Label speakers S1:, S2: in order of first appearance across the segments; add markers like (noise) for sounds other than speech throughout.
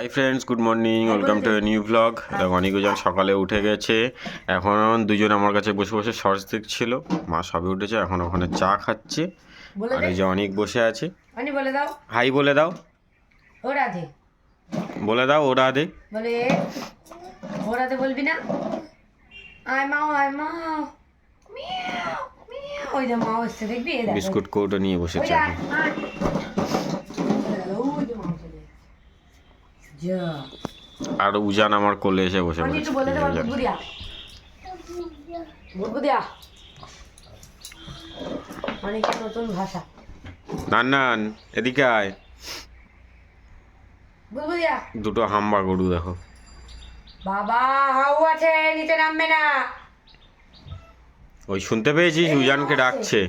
S1: Hi friends good morning welcome to new blog দেখো অনেকজন সকালে উঠে গেছে। এখন দুজন আমার কাছে বসে বসে শর্টস দেখছিল। মা সবে উঠেছে এখন ওখানে চা খাচ্ছে। আর এই যে অনেক বসে আছে।
S2: বলে দাও।
S1: হাই বলে দাও।
S2: ও রাধে।
S1: বলে দাও ওরা দে
S2: বলে ও রাধে বলবি না? আয় মা আয় মা। ওই যে মা এসছে দেখবি।
S1: বিস্কুট কৌটো নিয়ে বসেছে
S2: যে আয়,
S1: এখন
S2: আয়। ওই যে মা চলে এসেছে। যা
S1: আর উজান আমার কোলে এসে বসে
S2: নতুন ভাষা।
S1: এদিকে আয়। দুটো হাম্বা গরু দেখো।
S2: বাবা হাউ আছে নিচে নামবে না।
S1: ওই শুনতে পেয়েছিস? উজানকে ডাকছে।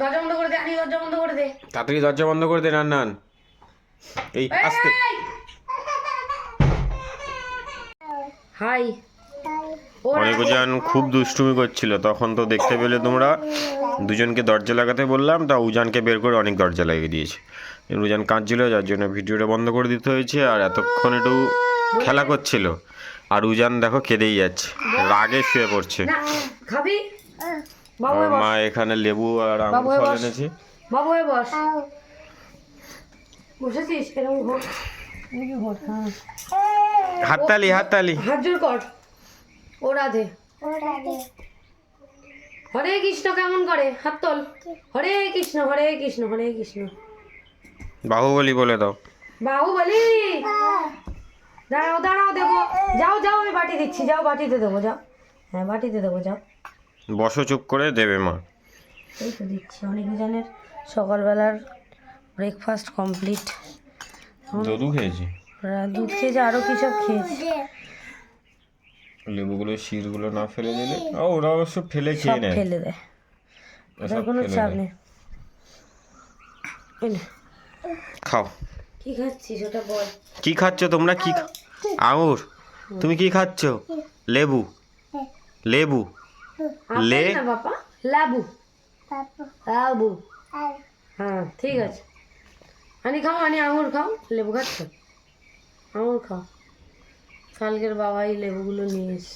S2: দরজা বন্ধ করে দে দরজা বন্ধ করে দে।
S1: তাড়াতাড়ি দরজা বন্ধ করে দে নান নান এই আস্তে।
S2: হাই। ও
S1: অনেক উজান খুব দুষ্টুমি করছিল তখন তো দেখতে পেলে তোমরা। দুজনকে দরজা লাগাতে বললাম তা উজানকে বের করে অনেক দরজা লাগিয়ে দিয়েছে। উজান কাঁদছিল যার জন্য ভিডিওটা বন্ধ করে দিতে হয়েছে আর এতক্ষণ একটু খেলা করছিল। আর উজান দেখো কেঁদেই যাচ্ছে রাগে শুয়ে পড়ছে। মা এখানে লেবু আর আঙুর ফল এনেছে।
S2: বাবু বস। বসেছিস? এরকম ঘোর। এদিকে ঘোর হ্যাঁ।
S1: হাততালি হাততালি।
S2: হাত জোর কর। ও রাধে। হরে কৃষ্ণ কেমন করে? হাত তোল। হরে কৃষ্ণ হরে কৃষ্ণ হরে কৃষ্ণ।
S1: বাহুবলি বলে দাও।
S2: বাহুবলি! দাঁড়াও দাঁড়াও দেবো। যাও যাও আমি বাটি দিচ্ছি। যাও বাটিতে দেবো যাও। হ্যাঁ বাটিতে দেবো যাও।
S1: বসো চুপ করে দেবে মা।
S2: এই তো দিচ্ছি অনেক জনের। সকালবেলার ব্রেকফাস্ট কমপ্লিট
S1: দুধু খেয়েছি।
S2: দুধ খেয়েছে আরও কী সব খেয়েছে?
S1: লেবুগুলো শিরগুলো না ফেলে দিলে? ও, ওরা অবশ্য ফেলে খেয়ে নেয়।
S2: ফেলে দেয়। ওটার কোনো চাপ নেই। এই
S1: খাও।
S2: কি খাচ্ছিস ওটা বল।
S1: কি খাচ্ছ তোমরা? কি আঙুর। তুমি কি খাচ্ছ? লেবু। লেবু। লে
S2: বাবা। লাবু। লাবু হ্যাঁ ঠিক আছে। আনি খাও আনি আঙুর খাও লেবু খাচ্ছ? আঙুর খাও। কালকের বাবাই লেবুগুলো নিয়ে এস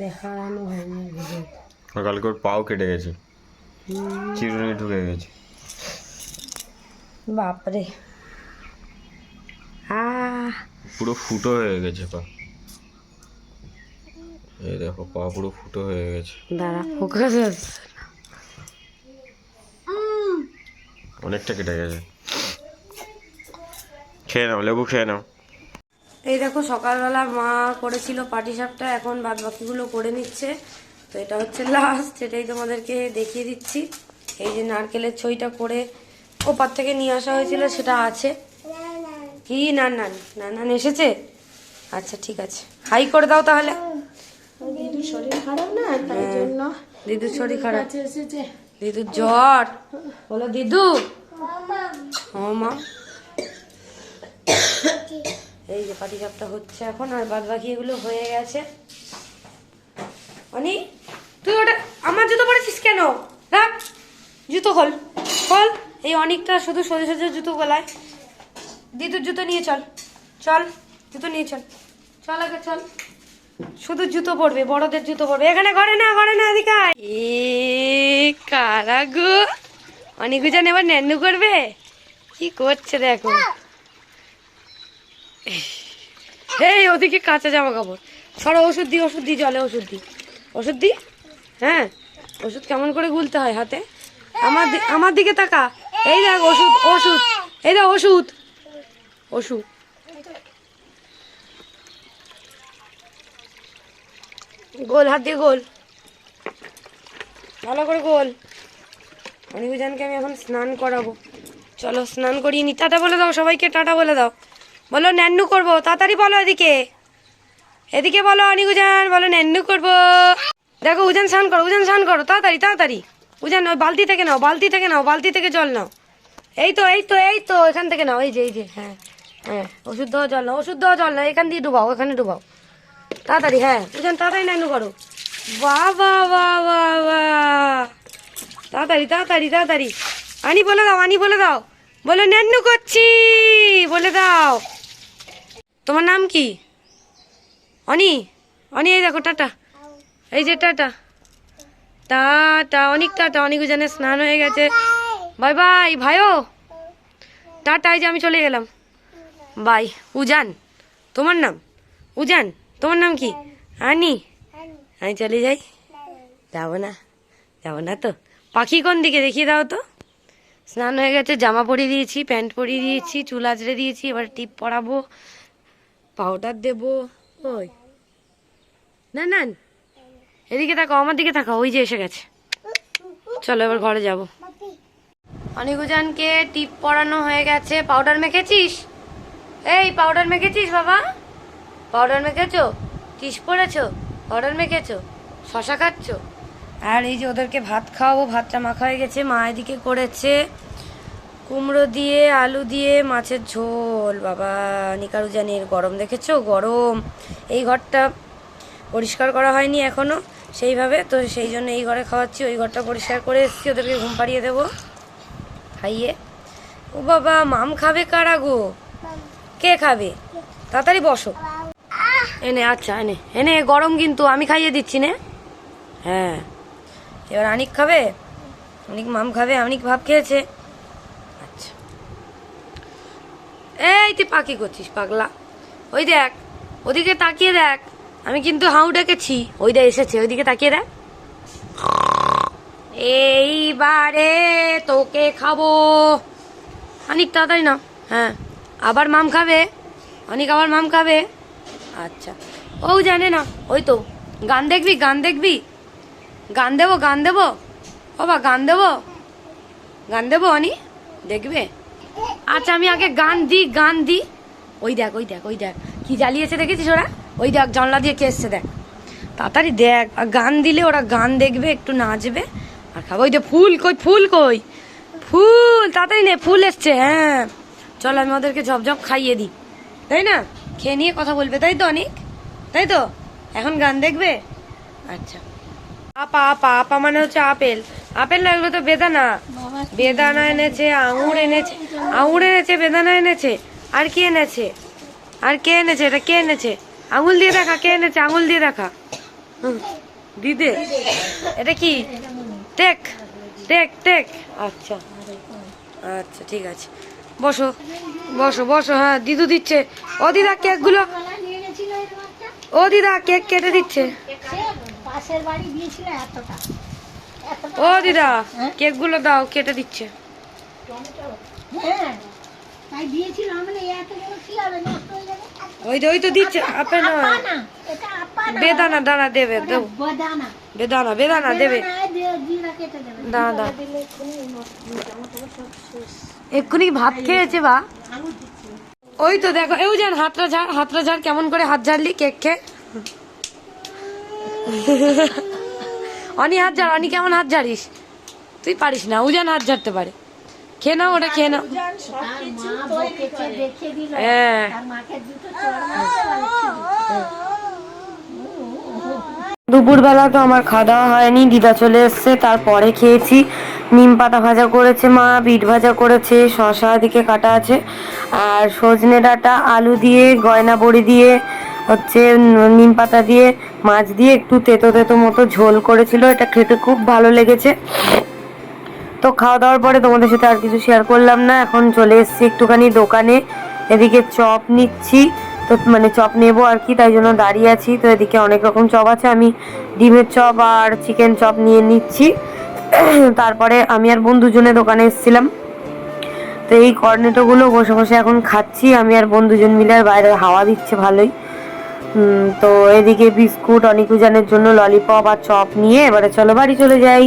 S2: দেখানো হয়নি
S1: কালকে ওর পাও কেটে গেছে। চিরুনি ঢুকে গেছে।
S2: বাপরে।
S1: পুরো ফুটো হয়ে গেছে পা। এই দেখো পা পুরো ফুটো হয়ে গেছে।
S2: দাঁড়া ফোকাস
S1: অনেকটা কেটে গেছে। খেয়ে নাও লেবু খেয়ে নাও।
S2: এই দেখো সকালবেলা মা করেছিল পাটি সাপটা এখন বাদ বাকিগুলো করে নিচ্ছে। তো এটা হচ্ছে লাস্ট এটাই তোমাদেরকে দেখিয়ে দিচ্ছি। এই যে নারকেলের ছইটা করে ওপার থেকে নিয়ে আসা হয়েছিল সেটা আছে। কি না না না না এসেছে? আচ্ছা ঠিক আছে। হাই করে দাও তাহলে।
S3: দিদুর শরীর খারাপ না? তাই জন্য
S2: দিদুর শরীর খারাপ। দিদুর জ্বর। বলো দিদু। ও মা। এই যে পাটি সাপটা হচ্ছে এখন, আর বাদ বাকি এগুলো হয়ে গেছে। অনি, তুই ওটা, আমার জুতো পরেছিস কেন? রাখ, জুতো হল খোল। এই অনেকটা শুধু সোজা সোজা জুতো গলায়। দিদুর জুতো নিয়ে চল চল, জুতো নিয়ে চল। চল আগে, চল। শুধু জুতো পরবে, বড়দের জুতো পরবে। এখানে ঘরে না ঘরে না এদিকে এ কারা গো? অনেকজন এবার ন্যান্ডু করবে? কি করছে দেখো? এই, ওদিকে কাঁচা জামা কাপড় সরো, ওষুধ দিই ওষুধ দিই, জলে ওষুধ দিই। ওষুধ দিই? হ্যাঁ? ওষুধ কেমন করে গুলতে হয় হাতে? আমার আমার দিকে তাকা। এই দেখ, ওষুধ ওষুধ। এই দেখ, ওষুধ। ওষুধ। গোল, হাত দিয়ে গোল। ভালো করে গোল। অনিকুজানকে আমি এখন স্নান করাবো। চলো, স্নান করিয়ে নি। টাটা বলে দাও সবাইকে, টাটা বলে দাও। বলো ন্যান্নু করব, তাড়াতাড়ি বলো এদিকে। এদিকে বলো অনিকুজান বলো ন্যান্নু করব। দেখো উজান স্নান করো, উজান স্নান করো, তাড়াতাড়ি তাড়াতাড়ি। উজান, ওই বালতি থেকে নাও, বালতি থেকে নাও, বালতি থেকে জল নাও। এই তো এই তো এই তো, এখান থেকে নাও, এই যে এই যে হ্যাঁ হ্যাঁ ওষুধ দেওয়া জল নাও, ওষুধ দেওয়া জল নাও, এখান দিয়ে ডুবাও, এখানে ডুবাও। তাড়াতাড়ি হ্যাঁ উজান, তাড়াতাড়ি ন্যান্নু করো। বাহ বাহ বাহ তাড়াতাড়ি তাড়াতাড়ি তাড়াতাড়ি। আনি বলে দাও, আনি বলে দাও। বলো ন্যান্নু করছি, বলে দাও। তোমার নাম কি? অনি অনি, এই দেখো, টাটা। এই যে, টাটা। টাটা অনেক টাটা, অনেক জানে স্নান হয়ে গেছে। বাই বাই, ভাইও। টাটা, এই যে আমি চলে গেলাম। বাই, উজান। তোমার নাম? উজান, তোমার নাম কি? আনি। আমি চলে যাই। যাব না যাব না তো। পাখি কোন দিকে দেখিয়ে দাও তো। স্নান হয়ে গেছে, জামা পরিয়ে দিয়েছি, প্যান্ট পরিয়ে দিয়েছি, চুল আঁচড়ে দিয়েছি, এবার টিপ পরাবো। পাউডার দেবো, ওই। না না, এদিকে থাকো, আমার দিকে থাকো, ওই যে এসে গেছে। চলো, এবার ঘরে যাব। অনিকুজানকে টিপ পরানো হয়ে গেছে। পাউডার মেখেছিস? এই, পাউডার মেখেছিস, বাবা? পাউডার মেখেছো? টিস পরেছো? পাউডার মেখেছো? শশা খাচ্ছো? আর এই যে ওদেরকে ভাত খাওয়াবো, ভাতটা মাখা হয়ে গেছে, মা এদিকে করেছে। কুমড়ো দিয়ে, আলু দিয়ে, মাছের ঝোল। বাবা নিকারু জানির গরম দেখেছ? গরম। এই ঘরটা পরিষ্কার করা হয়নি এখনও। সেইভাবে তো সেই জন্য এই ঘরে খাওয়াচ্ছি। ওই ঘরটা পরিষ্কার করে এসেছি। ওদেরকে ঘুম পাড়িয়ে দেবো। খাইয়ে। ও বাবা, মাম খাবে কারা গো? কে খাবে? তাড়াতাড়ি বসো। এনে আচ্ছা এনে। এনে, গরম কিন্তু। আমি খাইয়ে দিচ্ছি, নে। হ্যাঁ। এবার আনিক খাবে? অনেক মাম খাবে? অনেক ভাব খেয়েছে। আচ্ছা। এই তুই পাখি করছিস, পাগলা। ওই দেখ, ওদিকে তাকিয়ে দেখ। আমি কিন্তু হাউ ডেকেছি। ওই দেখ, এসেছে। ওইদিকে তাকিয়ে দেখ। এইবারে তোকে খাব। অনেক, তাড়াতাড়ি না হ্যাঁ আবার মাম খাবে। অনেক আবার মাম খাবে। আচ্ছা। ও জানে না। ওই তো, গান দেখবি গান দেখবি? গান দেবো গান দেবো? বাবা গান দেবো? গান দেবো অনি দেখবে? আচ্ছা আমি আগে গান দিই গান দিই। ওই দেখ ওই দেখ ওই দেখ। কি জ্বালিয়েছে দেখেছিস ওরা? ওই দেখ, জানলা দিয়ে কে এসছে দেখ। তাড়াতাড়ি দেখ, আর গান দিলে ওরা গান দেখবে, একটু নাচবে। আর খাব, ওই যে ফুল কই ফুল কই? ফুল, তাড়াতাড়ি নে, ফুল এসছে হ্যাঁ। চল, আমি ওদেরকে ঝপঝপ খাইয়ে দিই। তাই না? খেয়ে নিয়ে কথা বলবে, তাই তো, অনেক? তাই তো? এখন গান দেখবে? আচ্ছা। আপা আপা আপা মানে হচ্ছে আপেল। আপেল না এগুলো তো বেদানা। বেদানা এনেছে, আঙুর এনেছে আঙুর এনেছে, বেদানা এনেছে। আর কি এনেছে? আর কে এনেছে? এটা কে এনেছে? আঙুল দিয়ে দেখা, কে এনেছে? আঙুল দিয়ে দেখা। দিদে। এটা কি? টেক টেক টেক আচ্ছা। আচ্ছা ঠিক আছে। বসো বসো বসো হ্যাঁ দিদু দিচ্ছে। ও দিদা কেকগুলো, ও দিদা কেক কেটে দিচ্ছে।
S3: পাশের বাড়ি দিয়েছিল এতটা।
S2: ও দিদা কেকগুলো দাও কেটে দিচ্ছে।
S3: হ্যাঁ তাই দিয়েছিল আমরা এত বড় কি হবে নষ্ট হয়ে যাবে?
S2: ওই তো ওই তো দিচ্ছে আপে না
S3: আপা না এটা আপা না
S2: বেদানা দানা দেবে দেবো।
S3: বেদানা।
S2: বেদানা দেবে। দানা এক্ষুনি ভাত খেয়েছে বা? ওই তো দেখো এই যেন হাতটা ঝাড় হাতটা ঝাড় কেমন করে হাত ঝাড়লি কেক খেয়ে? অনি হাত ঝাড় অনি কেমন হাত ঝাড়িস? তুই পারিস না উজান হাত ঝাড়তে পারে। খেয়ে নাও ওটা খেয়ে নাও। হ্যাঁ। দুপুরবেলা তো আমার খাওয়া দাওয়া হয়নি দিদা চলে এসছে তারপরে খেয়েছি। নিম পাতা ভাজা করেছে মা বিট ভাজা করেছে শশা দিকে কাটা আছে। আর সজনে ডাঁটা আলু দিয়ে গয়না বড়ি দিয়ে হচ্ছে নিম পাতা দিয়ে, মাছ দিয়ে একটু তেতো তেতো মতো ঝোল করেছিল। এটা খেতে খুব ভালো লেগেছে। তো খাওয়া দাওয়ার পরে তোমাদের সাথে আর কিছু শেয়ার করলাম না। এখন চলে এসেছি একটুখানি দোকানে। এদিকে চপ নিচ্ছি। তো মানে চপ নেব আর কি, তাই জন্য দাঁড়িয়ে আছি। তো এদিকে অনেক রকম চপ আছে। আমি ডিমের চপ আর চিকেন চপ নিয়ে নিচ্ছি। তারপরে আমি আর বোন দোকানে এসেছিলাম। তো এই কর্নেটোগুলো বসে বসে এখন খাচ্ছি। আমি আর বোন দুজন মিলে আর বাইরে হাওয়া দিচ্ছে ভালোই। তো এদিকে বিস্কুট অনিকুজানের জন্য ললিপপ আর চপ নিয়ে এবারে চলো বাড়ি চলে যাই।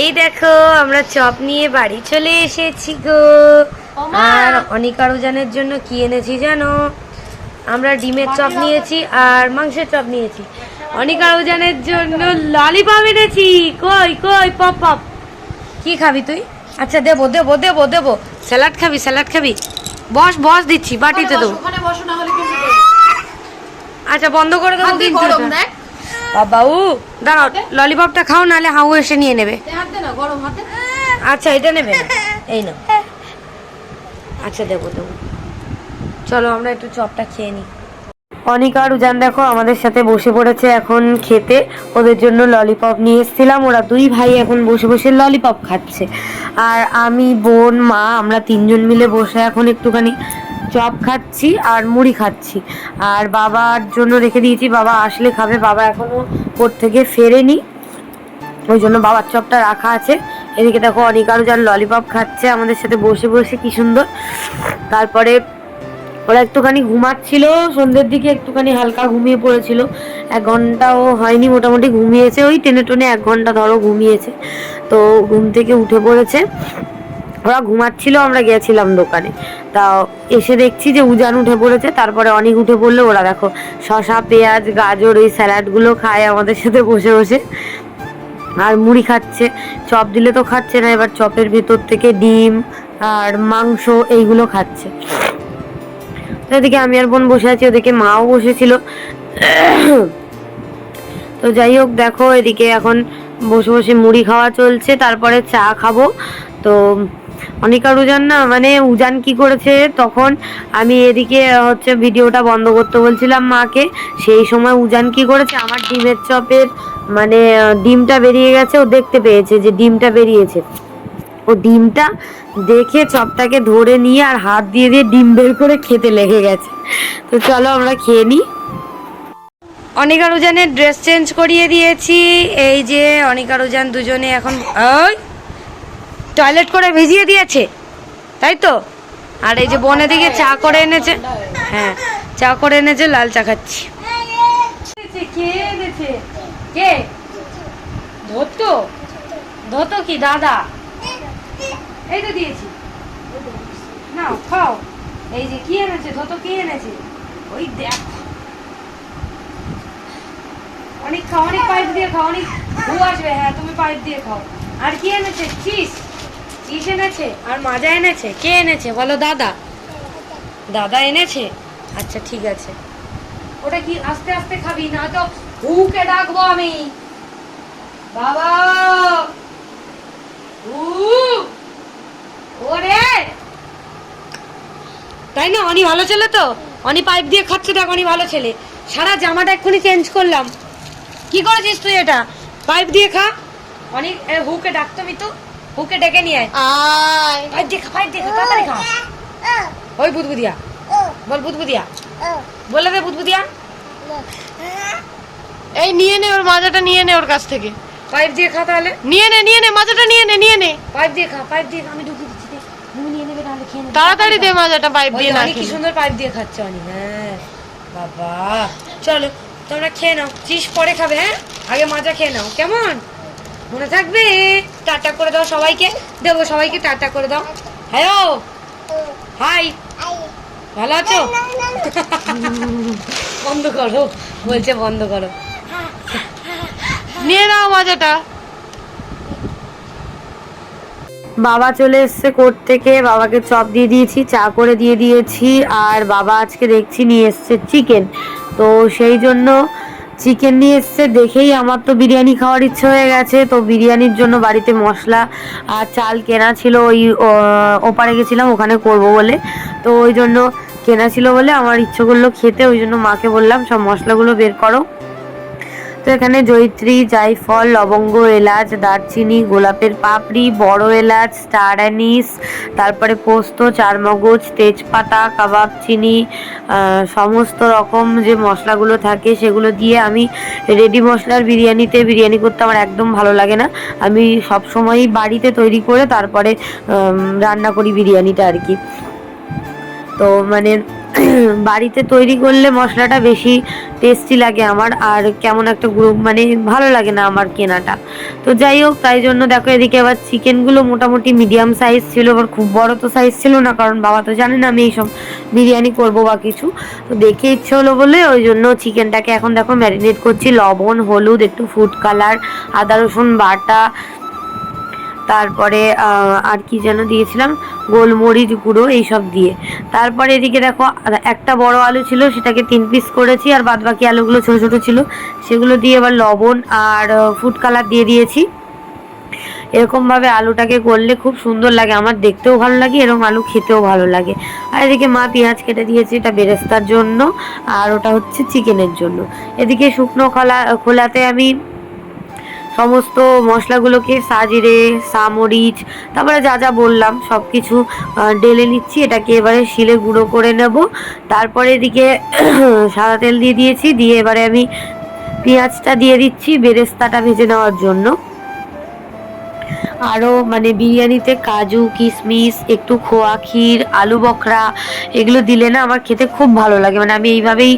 S2: এই দেখো আমরা চপ নিয়ে বাড়ি চলে এসেছি গো। আর অনিকার উজানের জন্য কি এনেছি জানো? আমরা ডিমের চপ নিয়েছি আর মাংসের চপ নিয়েছি। অনিকার উজানের জন্য ললিপপ এনেছি। কই কই পপ পপ। কি খাবি তুই? আচ্ছা দেবো দেবো দেবো দেবো। স্যালাড খাবি স্যালাড খাবি। বস বস দিচ্ছি বাটিতে দেবো।
S4: ওখানে বসো না হলে
S2: আচ্ছা বন্ধ করে
S4: হাত
S2: কিন্তু
S4: গরম দেখ।
S2: বাবা দাঁড়াও ললিপপটা খাও নাহলে হাউ এসে নিয়ে নেবে।
S4: দে হাত দে না গরম হাতে।
S2: আচ্ছা এটা নেবে এই না আচ্ছা দেবো দেবো।
S5: চলো আমরা একটু চপটা খেয়ে নিই। অনিকা আর উজান দেখো আমাদের সাথে বসে পড়েছে এখন খেতে। ওদের জন্য ললিপপ নিয়ে এসেছিলাম। ওরা দুই ভাই এখন বসে বসে ললিপপ খাচ্ছে। আর আমি বোন মা আমরা তিনজন মিলে বসে এখন একটুখানি চপ খাচ্ছি আর মুড়ি খাচ্ছি। আর বাবার জন্য রেখে দিয়েছি, বাবা আসলে খাবে, বাবা এখনও ওর থেকে ফেরেনি। ওই জন্য বাবার চপটা রাখা আছে। এদিকে দেখো অনেক আরও যার ললিপপ খাচ্ছে, আমাদের সাথে বসে বসে কি সুন্দর। তারপরে ওরা একটুখানি ঘুমাচ্ছিল, সন্ধ্যের দিকে একটুখানি হালকা ঘুমিয়ে পড়েছিল। এক ঘন্টাও হয়নি, মোটামুটি ঘুমিয়েছে, ওই টেনে টেনে এক ঘণ্টা ধরো ঘুমিয়েছে। তো ঘুম থেকে উঠে পড়েছে। ওরা ঘুমাচ্ছিল, আমরা গেছিলাম দোকানে। তা এসে দেখছি যে উজান উঠে পড়েছে, তারপরে অনেক উঠে পড়ল, ওরা দেখো শশা পেঁয়াজ, গাজর, ওই স্যালাডগুলো খায় আমাদের সাথে বসে বসে। আর মুড়ি খাচ্ছে, চপ দিলে তো খাচ্ছে না, এবার চপের ভেতর থেকে ডিম আর মাংস এইগুলো খাচ্ছে। এদিকে আমি আর বোন বসে আছি, ওদিকে মাও বসেছিল। তো যাই হোক, দেখো এদিকে এখন বসে বসে মুড়ি খাওয়া চলছে, তারপরে চা খাব। তো অনিকা উজান না মানে উজান কি করেছে, তখন আমি এদিকে হচ্ছে ভিডিওটা বন্ধ করতে বলছিলাম মাকে, সেই সময় উজান কি করেছে, আমার ডিমের চপের মানে ডিমটা বেরিয়ে গেছে, ও দেখতে পেয়েছে যে ডিমটা বেরিয়েছে। ও ডিমটা দেখে চপটাকে ধরে নিয়ে আর হাত দিয়ে দিয়ে ডিম বের করে খেতে লেগে গেছে। তো চলো আমরা খেয়ে নিই অনিকা রুজানের ড্রেস চেঞ্জ করিয়ে দিয়েছি, এই যে অনিকা রুজান দুজনে এখন, ওই টয়লেট করে ভিজিয়ে দিয়েছে, তাই তো? আর এই যে বোন দিকে চা করে এনেছে হ্যাঁ চা করে এনেছে, লাল চা খাচ্ছি। কে? ধরত ধরত কি, দাদা? এই তো দিয়েছি। নাও, খাও। এই যে কি এনেছে ধরত কি এনেছে? ওই দেখ। অনেক খাও, অনেক পাইপ দিয়ে খাও, অনেক ঘু আসবে হ্যাঁ তুমি পাইপ দিয়ে খাও। আর কি এনেছে? চিস চিস এনেছে আর মাজা এনেছে? কে এনেছে? বলো দাদা। দাদা এনেছে? আচ্ছা ঠিক আছে। ওটা কি আস্তে আস্তে খাবি? না তো হুকে ডাকবো আমি। বাবা! হু ওরে! তাই না? অনি ভালো ছেলে তো? অনি পাইপ দিয়ে খাচ্ছে দেখ অনি ভালো ছেলে। সারা জামাটা এক্ষুনি চেঞ্জ করলাম। কি করেছিস তুই এটা? পাইপ দিয়ে খা। অনেক হুকে ডাকতো মিতু হুকে ডেকে নিয়ে আয়। পাইপ দিয়ে খা পাইপ দিয়ে খা তাড়াতাড়ি খা। ওই বুদবুদিয়া। বল বুদবুদিয়া। বলে দে বুদবুদিয়া।
S4: এই নিয়ে নে ওর মাজাটা নিয়ে নে ওর কাছ থেকে।
S5: পাইপ দিয়ে খা তাহলে।
S4: নিয়ে নে নিয়ে নে মাজাটা নিয়ে নে নিয়ে নে।
S5: পাইপ দিয়ে খা পাইপ দিয়ে আমি ঢুকিয়ে দিচ্ছি দে। তুমি নিয়ে নেবে তাহলে খেয়ে
S4: তাড়াতাড়ি দে মাজাটা পাইপ দিয়ে না
S5: কি সুন্দর পাইপ দিয়ে খাচ্ছে অনেক হ্যাঁ বাবা। চলো তোমরা খেয়ে নাও। চিস পরে খাবে হ্যাঁ? আগে মাজা খেয়ে নাও। কেমন? মনে থাকবে? টাটা করে দাও সবাইকে। দেবো সবাইকে টাটা করে দাও। হ্যালো? হাই। ভালো আছো? বন্ধ করো, বলছে বন্ধ করো।
S4: নিয়ে নাও মজাটা।
S5: বাবা চলে এসছে কোর্ট থেকে। বাবাকে চপ দিয়ে দিয়েছি, চা করে দিয়ে দিয়েছি। আর বাবা আজকে দেখছি নিয়ে এসছে চিকেন। তো সেই জন্য চিকেন নিয়ে এসছে, দেখেই আমার তো বিরিয়ানি খাওয়ার ইচ্ছে হয়ে গেছে। তো বিরিয়ানির জন্য বাড়িতে মশলা আর চাল কেনা ছিল ওই ওপারে গেছিলাম, ওখানে করব বলে। তো ওই জন্য কেনা ছিল বলে আমার ইচ্ছে করল খেতে, ওই জন্য মাকে বললাম, সব মশলাগুলো বের করো। তো এখানে জয়িত্রী জায়ফল লবঙ্গ, এলাচ, দারচিনি, গোলাপের পাপড়ি, বড় এলাচ, স্টার অ্যানিস, তারপরে পোস্ত, চারমগজ, তেজপাতা, কাবাব, চিনি সমস্ত রকম যে মশলাগুলো থাকে সেগুলো দিয়ে আমি রেডি মশলার বিরিয়ানিতে বিরিয়ানি করতে আমার একদম ভালো লাগে না। আমি সব সময়ই বাড়িতে তৈরি করে তারপরে রান্না করি বিরিয়ানিটা আর কি। তো মানে (clears throat) বাড়িতে তৈরি করলে মশলাটা বেশি টেস্টি লাগে আমার, আর কেমন একটা গ্রুপ মানে ভালো লাগে না আমার কেনাটা। তো যাই হোক, তাই জন্য দেখো এদিকে আবার চিকেনগুলো মোটামুটি মিডিয়াম সাইজ ছিল, আবার খুব বড় তো সাইজ ছিল না, কারণ বাবা তো জানে না আমি এইসব বিরিয়ানি করব বা কিছু। তো দেখে ইচ্ছে হলো বলে ওই জন্য চিকেনটাকে এখন দেখো ম্যারিনেট করছি, লবণ, হলুদ, একটু ফুড কালার আদা, রসুন বাটা তারপরে আর কি যেন দিয়েছিলাম? গোলমরিচ গুঁড়ো, এইসব দিয়ে। তারপরে এদিকে দেখো, একটা বড় আলু ছিল, সেটাকে তিন পিস করেছি, আর বাদ বাকি আলুগুলো ছোটো ছোটো ছিল। সেগুলো দিয়ে এবার লবণ আর ফুড কালার দিয়ে দিয়েছি। এরকমভাবে আলুটাকে করলে খুব সুন্দর লাগে, আমার দেখতেও ভালো লাগে, এরকম আলু খেতেও ভালো লাগে। আর এদিকে মা পেঁয়াজ কেটে দিয়েছে, এটা বেরেস্তার জন্য, আর ওটা হচ্ছে চিকেনের জন্য। এদিকে শুকনো খোলা, খোলাতে আমি সমস্ত মশলাগুলোকে সাজিরে সামরিচ, তারপরে যা যা বললাম সব কিছু ডেলে নিচ্ছি। এটাকে এবারে শিলে গুঁড়ো করে নেব। তারপরে এদিকে (clears throat) সাদা তেল দিয়ে দিয়েছি। দিয়ে এবারে আমি পেঁয়াজটা দিয়ে দিচ্ছি বেরেস্তাটা ভেজে নেওয়ার জন্য। আরও মানে বিরিয়ানিতে কাজু, কিশমিশ, একটু খোয়া ক্ষীর, আলু বখরা, এগুলো দিলে না আমার খেতে খুব ভালো লাগে। মানে আমি এইভাবেই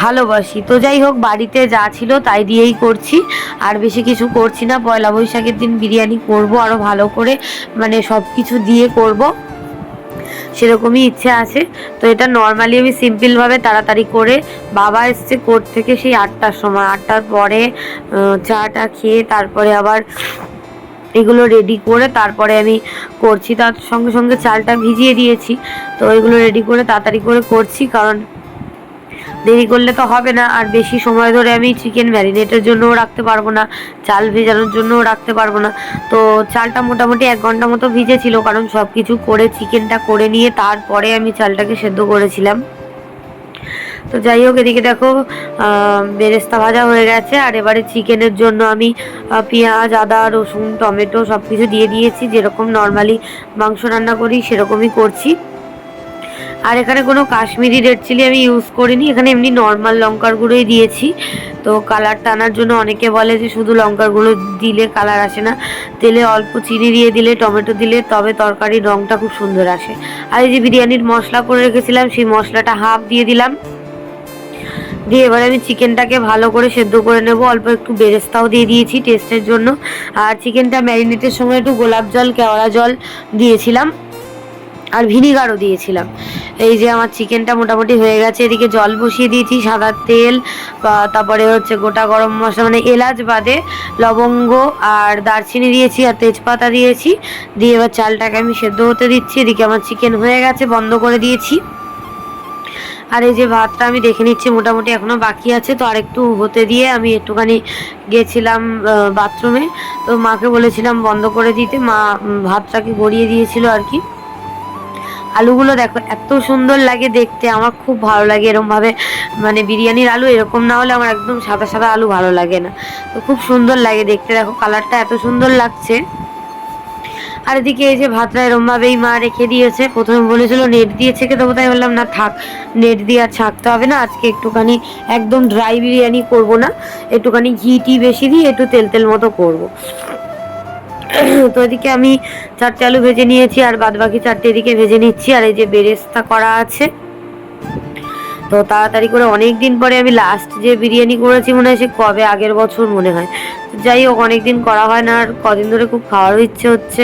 S5: ভালোবাসি। তো যাই হোক, বাড়িতে যা ছিল তাই দিয়েই করছি। আর বেশি কিছু করছি না। পয়লা বৈশাখের দিন বিরিয়ানি করব আরও ভালো করে মানে সব কিছু দিয়ে করব। সেরকমই ইচ্ছে আছে। তো এটা নর্মালি আমি সিম্পলভাবে তাড়াতাড়ি করে বাবা এসছে কোর্ট থেকে সেই আটটার সময়। আটটার পরে চাটা খেয়ে তারপরে আবার এগুলো রেডি করে তারপরে আমি করছি। তার সঙ্গে সঙ্গে চালটা ভিজিয়ে দিয়েছি। তো এগুলো রেডি করে তাড়াতাড়ি করে করছি কারণ দেরি করলে তো হবে না। আর বেশি সময় ধরে আমি চিকেন ম্যারিনেটের জন্যও রাখতে পারব না, চাল ভেজানোর জন্যও রাখতে পারব না। তো চালটা মোটামুটি এক ঘণ্টা মতো ভিজেছিল কারণ সব কিছু করে চিকেনটা করে নিয়ে তারপরে আমি চালটাকে সেদ্ধ করেছিলাম। তো যাই হোক, এদিকে দেখো বেরেস্তা ভাজা হয়ে গেছে। আর এবারে চিকেনের জন্য আমি পেঁয়াজ, আদা, রসুন, টমেটো সব কিছু দিয়ে দিয়েছি। যেরকম নর্মালি মাংস রান্না করি, সেরকমই করছি। আর এখানে কোনো কাশ্মীরি রেড চিলি আমি ইউজ করিনি। এখানে এমনি নর্মাল লঙ্কার গুঁড়োই দিয়েছি। তো কালার টানার জন্য অনেকে বলে যে শুধু লঙ্কার গুঁড়ো দিলে কালার আসে না। তেলে অল্প চিনি দিয়ে দিলে, টমেটো দিলে, তবে তরকারির রঙটা খুব সুন্দর আসে। আর এই যে বিরিয়ানির মশলা করে রেখেছিলাম, সেই মশলাটা হাফ দিয়ে দিলাম। দিয়ে এবারে আমি চিকেনটাকে ভালো করে সেদ্ধ করে নেব। অল্প একটু বেরেস্তাও দিয়ে দিয়েছি টেস্টের জন্য। আর চিকেনটা ম্যারিনেটের সময় একটু গোলাপ জল, কেওড়া জল দিয়েছিলাম। আর ভিনিগারও দিয়েছিলাম। এই যে আমার চিকেনটা মোটামুটি হয়ে গেছে। এদিকে জল বসিয়ে দিয়েছি, সাদা তেল তারপরে হচ্ছে গোটা গরম মশলা মানে এলাচ বাদে লবঙ্গ আর দারচিনি দিয়েছি আর তেজপাতা দিয়েছি। দিয়ে এবার চালটাকে আমি সেদ্ধ হতে দিচ্ছি। এদিকে আমার চিকেন হয়ে গেছে, বন্ধ করে দিয়েছি। আর এই যে ভাতটা আমি দেখে নিচ্ছি, মোটামুটি এখনও বাকি আছে। তো আর একটু হতে দিয়ে আমি একটুখানি গেছিলাম বাথরুমে। তো মাকে বলেছিলাম বন্ধ করে দিতে। মা ভাতটাকে গড়িয়ে দিয়েছিল আর কি। আলুগুলো দেখো, এত সুন্দর লাগে দেখতে। আমার খুব ভালো লাগে এরকম ভাবে মানে বিরিয়ানির আলু এরকম না হলে আমার একদম সাদা সাদা আলু ভালো লাগে না। তো খুব সুন্দর লাগে দেখতে। দেখো, কালারটা এত সুন্দর লাগছে। আর এদিকে এই যে ভাতটা এরম ভাবেই মা রেখে দিয়েছে। প্রথমে বলেছিল নেট দিয়ে ছেঁকে দেবো, তাই বললাম, না, থাক, নেট দিয়ে আর ছাকতে হবে না, আজকে একটুখানি একদম ড্রাই বিরিয়ানি করব না, একটুখানি ঘি টি বেশি দিয়ে একটু তেল তেল মতো করব। তো এদিকে আমি চারটে আলু ভেজে নিয়েছি, আর বাদ বাকি চারটে এদিকে ভেজে নিচ্ছি, আর এই যে বেরেস্তা করা আছে। তো তাড়াতাড়ি করে অনেক দিন পরে আমি লাস্ট যে বিরিয়ানি করেছি মনে হয় সে কবে আগের বছর মনে হয়। যাই হোক অনেক দিন করা হয় না, আর কদিন ধরে খুব খাওয়ারও ইচ্ছে হচ্ছে।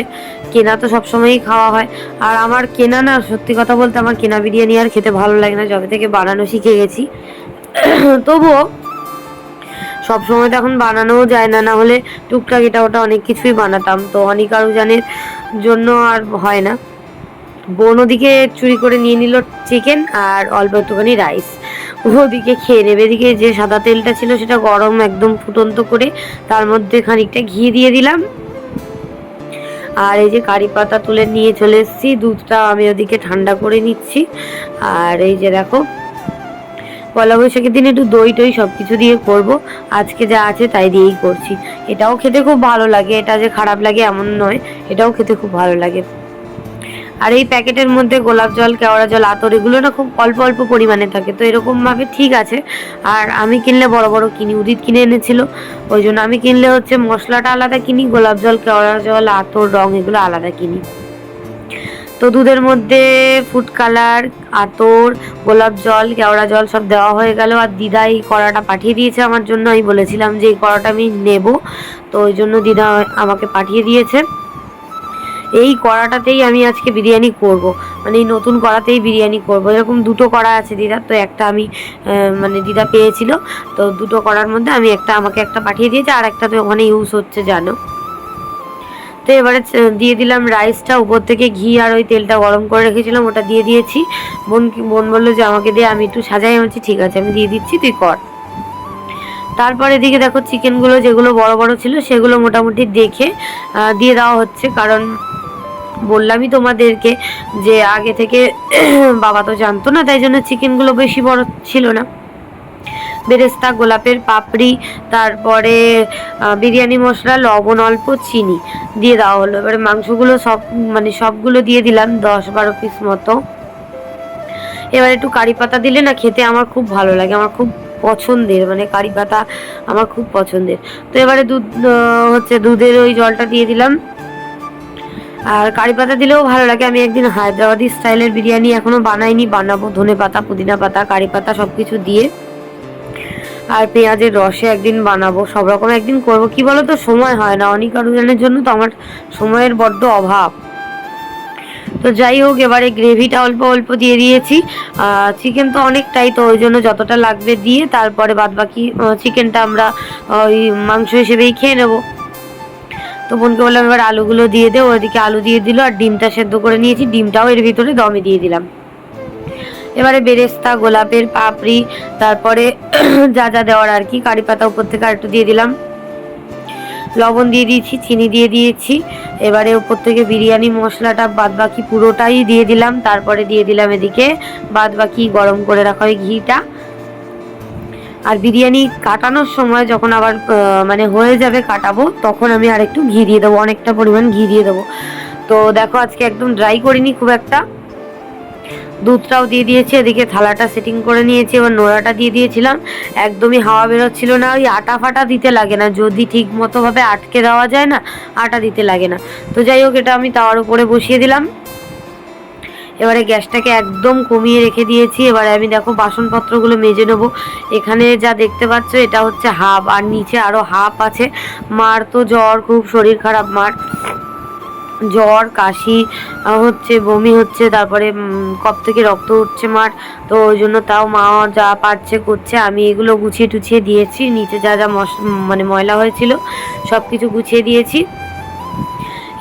S5: কেনা তো সবসময়ই খাওয়া হয়। আর আমার কেনা না, সত্যি কথা বলতে আমার কেনা বিরিয়ানি আর খেতে ভালো লাগে না। যবে থেকে বানানো শিখে গেছি। তবুও সব সময় তো এখন বানানোও যায় না না হলে টুকটাক এটা ওটা অনেক কিছুই বানাতাম। তো অনেক আরও জানের জন্য আর হয় না। বোন ওদিকে চুরি করে নিয়ে নিল চিকেন আর অল্প একটুখানি রাইস ওদিকে খেয়ে নেবে। এদিকে যে সাদা তেলটা ছিল সেটা গরম একদম ফুটন্ত করে তার মধ্যে খানিকটা ঘি দিয়ে দিলাম। আর এই যে কারি পাতা তুলে নিয়ে চলে এসেছি। দুধটা আমি ওদিকে ঠান্ডা করে নিচ্ছি। আর এই যে দেখো, পয়লা বৈশাখের দিন একটু দই টই সব কিছু দিয়ে করব। আজকে যা আছে তাই দিয়েই করছি। এটাও খেতে খুব ভালো লাগে। এটা যে খারাপ লাগে এমন নয়, এটাও খেতে খুব ভালো লাগে। আর এই প্যাকেটের মধ্যে গোলাপ জল, কেওড়া জল, আতর, এগুলো না খুব অল্প অল্প পরিমাণে থাকে। তো এরকম ভাবে ঠিক আছে। আর আমি কিনলে বড় বড় কিনি। উদিত কিনে এনেছিল। ওই জন্য আমি কিনলে হচ্ছে মশলাটা আলাদা কিনি, গোলাপ জল, কেওড়া জল, আতর, রং এগুলো আলাদা কিনি। তো দুধের মধ্যে ফুড কালার আতর, গোলাপ জল, কেওড়া জল সব দেওয়া হয়ে গেল। আর দিদা এই কড়াটা পাঠিয়ে দিয়েছে আমার জন্য। আমি বলেছিলাম যে এই কড়াটা আমি নেব। তো ওই জন্য দিদা আমাকে পাঠিয়ে দিয়েছে। এই কড়াটাতেই আমি আজকে বিরিয়ানি করব। মানে এই নতুন কড়াতেই বিরিয়ানি করব। এরকম দুটো কড়া আছে দিদার তো একটা আমি মানে দিদা পেয়েছিল। তো দুটো কড়ার মধ্যে আমি একটা আমাকে একটা পাঠিয়ে দিয়েছে, আর একটা তো ওখানে ইউজ হচ্ছে, জানো? তো এবারে দিয়ে দিলাম রাইসটা উপর থেকে ঘি আর ওই তেলটা গরম করে রেখেছিলাম, ওটা দিয়ে দিয়েছি। বোন বোন বলল যে আমাকে দিয়ে আমি একটু সাজাই, আমি ঠিক আছে, আমি দিয়ে দিচ্ছি, তুই কর। তারপর এদিকে দেখো চিকেনগুলো যেগুলো বড় বড় ছিল, সেগুলো মোটামুটি দেখে দিয়ে দেওয়া হচ্ছে, কারণ বললামই তোমাদেরকে যে আগে থেকে (clears throat) বাবা তো জানতো না, তাই জন্য চিকেনগুলো বেশি বড় ছিল না। বেরেস্তা, গোলাপের পাপড়ি, তারপরে বিরিয়ানি মশলা, লবণ, অল্প চিনি দিয়ে দেওয়া হলো। এবারে মাংসগুলো সব মানে সবগুলো দিয়ে দিলাম, দশ বারো পিস মতো। এবার একটু কারি পাতা দিলে না খেতে আমার খুব ভালো লাগে, আমার খুব পছন্দের মানে কারি পাতা আমার খুব পছন্দের। তো এবারে দুধ হচ্ছে দুধের ওই জলটা দিয়ে দিলাম। আর কারি পাতা দিলেও ভালো লাগে। আমি একদিন হায়দ্রাবাদি স্টাইলের বিরিয়ানি এখনও বানাইনি। বানাবো ধনে পাতা, পুদিনা পাতা, কারি পাতা সব কিছু দিয়ে। আর পেঁয়াজের রসে একদিন বানাবো। সব রকম একদিন করব। কি বলো তো সময় হয় না। অনেক আরুজনের জন্য তো আমার সময়ের বড্ড অভাব। তো যাই হোক, এবারে গ্রেভিটা অল্প অল্প দিয়ে দিয়েছি। চিকেন তো অনেকটাই, তো ওই জন্য যতটা লাগবে দিয়ে, তারপরে বাদ বাকি চিকেনটা আমরা ওই মাংস হিসেবেই খেয়ে নেব। তো বোনকে বললাম, এবার আলুগুলো দিয়ে দে। ওইদিকে আলু দিয়ে দিল আর ডিমটা সেদ্ধ করে নিয়েছি। ডিমটাও এর ভিতরে দমে দিয়ে দিলাম। এবারে বেরেস্তা, গোলাপের পাপড়ি, তারপরে (clears throat) যা যা দেওয়ার আর কি, কারি পাতা উপর থেকে আর একটু দিয়ে দিলাম। লবণ দিয়ে দিয়েছি, চিনি দিয়ে দিয়েছি। এবারে উপর থেকে বিরিয়ানি, মশলাটা বাদ বাকি পুরোটাই দিয়ে দিলাম। তারপরে দিয়ে দিলাম এদিকে বাদ বাকি গরম করে রাখা ওই ঘিটা। আর বিরিয়ানি কাটানোর সময় যখন আবার মানে হয়ে যাবে কাটাবো, তখন আমি আর একটু ঘি দিয়ে দেবো, অনেকটা পরিমাণ ঘি দিয়ে দেবো। তো দেখো আজকে একদম ড্রাই করিনি খুব একটা। দুধটাও দিয়ে দিয়েছি, এদিকে থালাটা সেটিং করে নিয়েছি, এবার নোড়াটা দিয়ে দিয়েছিলাম। একদমই হাওয়া বেরোচ্ছিল না, ওই আটা ফাটা দিতে লাগে না, যদি ঠিক মতোভাবে আটকে দেওয়া যায় না, আটা দিতে লাগে না। তো যাই হোক, এটা আমি তাওয়ার উপরে বসিয়ে দিলাম। এবারে গ্যাসটাকে একদম কমিয়ে রেখে দিয়েছি। এবারে আমি দেখো বাসনপত্রগুলো মেজে নেব। এখানে যা দেখতে পাচ্ছ, এটা হচ্ছে হাফ, আর নিচে আরও হাফ আছে। মার তো জ্বর, খুব শরীর খারাপ মার। জ্বর, কাশি হচ্ছে বমি হচ্ছে, তারপরে কপ থেকে রক্ত উঠছে মার। তো ওই জন্য তাও মা যা পারছে করছে, আমি এগুলো গুছিয়ে টুছিয়ে দিয়েছি। নিচে যা যা মানে ময়লা হয়েছিল সব কিছু গুছিয়ে দিয়েছি।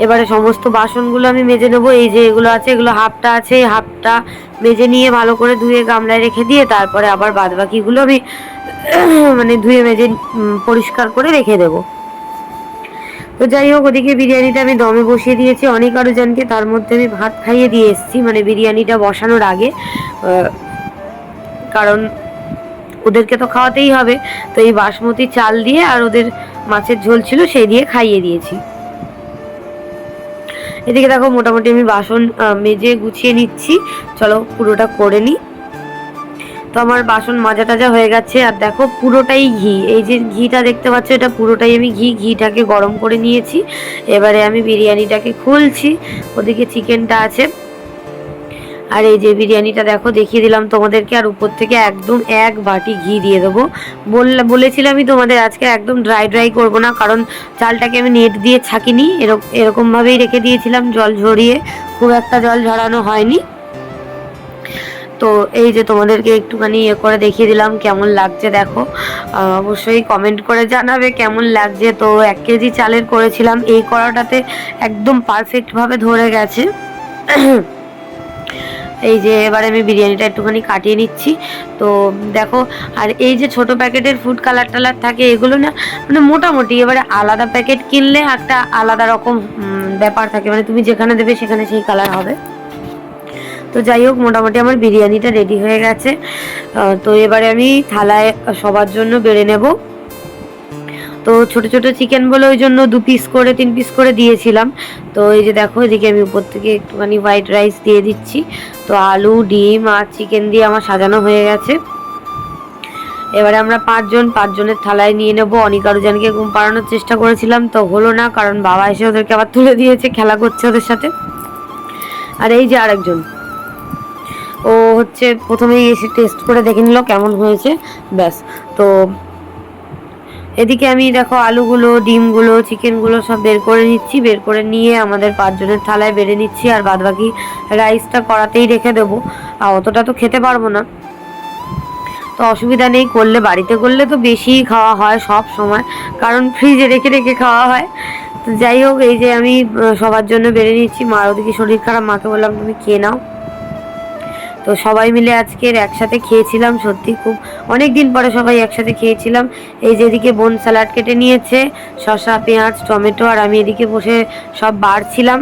S5: এবারে সমস্ত বাসনগুলো আমি মেজে নেব। এই যে এগুলো আছে, এগুলো হাফটা আছে হাফটা মেজে নিয়ে ভালো করে ধুয়ে গামলায় রেখে দিয়ে তারপরে আবার বাদ বাকিগুলো আমি (clears throat) মানে ধুয়ে মেজে পরিষ্কার করে রেখে দেবো। তো যাই হোক, ওদিকে বিরিয়ানিটা আমি দমে বসিয়ে দিয়েছি। অনেক আরও জনকে তার মধ্যে আমি ভাত খাইয়ে দিয়ে এসেছি মানে বিরিয়ানিটা বসানোর আগে। কারণ ওদেরকে তো খাওয়াতেই হবে। তো এই বাসমতি চাল দিয়ে আর ওদের মাছের ঝোল ছিল, সেই দিয়ে খাইয়ে দিয়েছি। এদিকে দেখো মোটামুটি আমি বাসন মেজে গুছিয়ে নিচ্ছি। চলো পুরোটা করে নিই তো আমার বাসন মাজা টাজা হয়ে গেছে। আর দেখো পুরোটাই ঘি। এই যে ঘিটা দেখতে পাচ্ছ, এটা পুরোটাই আমি ঘি। ঘিটাকে গরম করে নিয়েছি। এবারে আমি বিরিয়ানিটাকে খুলছি। ওদিকে চিকেনটা আছে। আর এই যে বিরিয়ানিটা দেখো, দেখিয়ে দিলাম তোমাদেরকে, আর উপর থেকে একদম এক বাটি ঘি দিয়ে দেবো। বলেছিলামই তোমাদের আজকে একদম ড্রাই ড্রাই করব না, কারণ চালটাকে আমি নেট দিয়ে ছাকিনি এরকম এরকমভাবেই রেখে দিয়েছিলাম জল ঝরিয়ে, খুব একটা জল ঝরানো হয়নি। তো এই যে তোমাদেরকে একটুখানি ইয়ে করে দেখিয়ে দিলাম কেমন লাগছে দেখো। অবশ্যই কমেন্ট করে জানাবে কেমন লাগছে। তো এক কেজি চালের করেছিলাম, এই কড়াটাতে একদম পারফেক্টভাবে ধরে গেছে। এই যে এবারে আমি বিরিয়ানিটা একটুখানি কাটিয়ে নিচ্ছি। তো দেখো, আর এই যে ছোট প্যাকেটের ফুড কালার টালার থাকে, এগুলো না মানে মোটামুটি এবারে আলাদা প্যাকেট কিনলে একটা আলাদা রকম ব্যাপার থাকে। মানে তুমি যেখানে দেবে সেখানে সেই কালার হবে। তো যাই হোক, মোটামুটি আমার বিরিয়ানিটা রেডি হয়ে গেছে। তো এবারে আমি থালায় সবার জন্য বেড়ে নেব। তো ছোট ছোট চিকেন বলে ওই জন্য দু পিস করে, তিন পিস করে দিয়েছিলাম। তো এই যে দেখো, এদিকে আমি উপর থেকে একটুখানি হোয়াইট রাইস দিয়ে দিচ্ছি। তো আলু, ডিম আর চিকেন দিয়ে আমার সাজানো হয়ে গেছে। এবারে আমরা পাঁচজন, পাঁচজনের থালায় নিয়ে নেব। অনেক আরুজানকে ঘুম পাড়ানোর চেষ্টা করেছিলাম, তো হলো না, কারণ বাবা এসে ওদেরকে আবার তুলে দিয়েছে, খেলা করছে ওদের সাথে। আর এই যে আরেকজন, ও হচ্ছে প্রথমেই এসে টেস্ট করে দেখে নিল কেমন হয়েছে, ব্যাস। তো এদিকে আমি দেখো আলুগুলো, ডিমগুলো, চিকেনগুলো সব বের করে নিচ্ছি, বের করে নিয়ে আমাদের পাঁচজনের থালায় বেড়ে নিচ্ছি, আর বাদবাকি রাইসটা করাতেই রেখে দেবো। আর অতটা তো খেতে পারব না। তো অসুবিধা নেই, করলে বাড়িতে করলে তো বেশিই খাওয়া হয় সব সময়, কারণ ফ্রিজে রেখে রেখে খাওয়া হয়। তো যাই হোক, এই যে আমি সবার জন্য বেড়ে নিচ্ছি। মার ওদিকে শরীর খারাপ, মাকে বললাম তুমি খেয়ে নাও। তো সবাই মিলে আজকের একসাথে খেয়েছিলাম, সত্যি খুব অনেক দিন পরে সবাই একসাথে খেয়েছিলাম। এই যে এদিকে বোন স্যালাড কেটে নিয়েছে, শসা, পেঁয়াজ, টমেটো, আর আমি এদিকে বসে সব বাড়ছিলাম।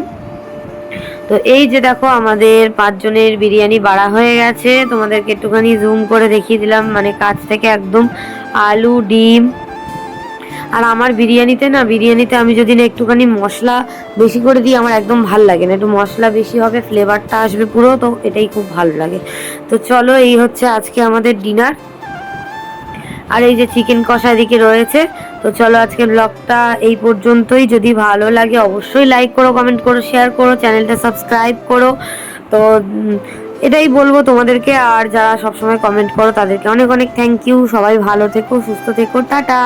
S5: তো এই যে দেখো আমাদের পাঁচজনের বিরিয়ানি বাড়া হয়ে গেছে। তোমাদেরকে একটুখানি জুম করে দেখিয়ে দিলাম মানে কাছ থেকে একদম আলু, ডিম আর আমার বিরিয়ানিতে না, বিরিয়ানিতে আমি যদি না একটুখানি মশলা বেশি করে দিই, আমার একদম ভালো লাগে না। একটু মশলা বেশি হবে ফ্লেভারটা আসবে পুরো, তো এটাই খুব ভালো লাগে। তো চলো, এই হচ্ছে আজকে আমাদের ডিনার আর এই যে চিকেন কষা এদিকে রয়েছে, তো চলো আজকে ব্লগটা এই পর্যন্তই। যদি ভালো লাগে, অবশ্যই লাইক করো কমেন্ট করো শেয়ার করো চ্যানেলটা সাবস্ক্রাইব করো। তো এটাই বলব তোমাদেরকে, আর যারা সবসময় কমেন্ট করো, তাদেরকে অনেক অনেক থ্যাংক ইউ সবাই ভালো থেকো, সুস্থ থেকো, টাটা।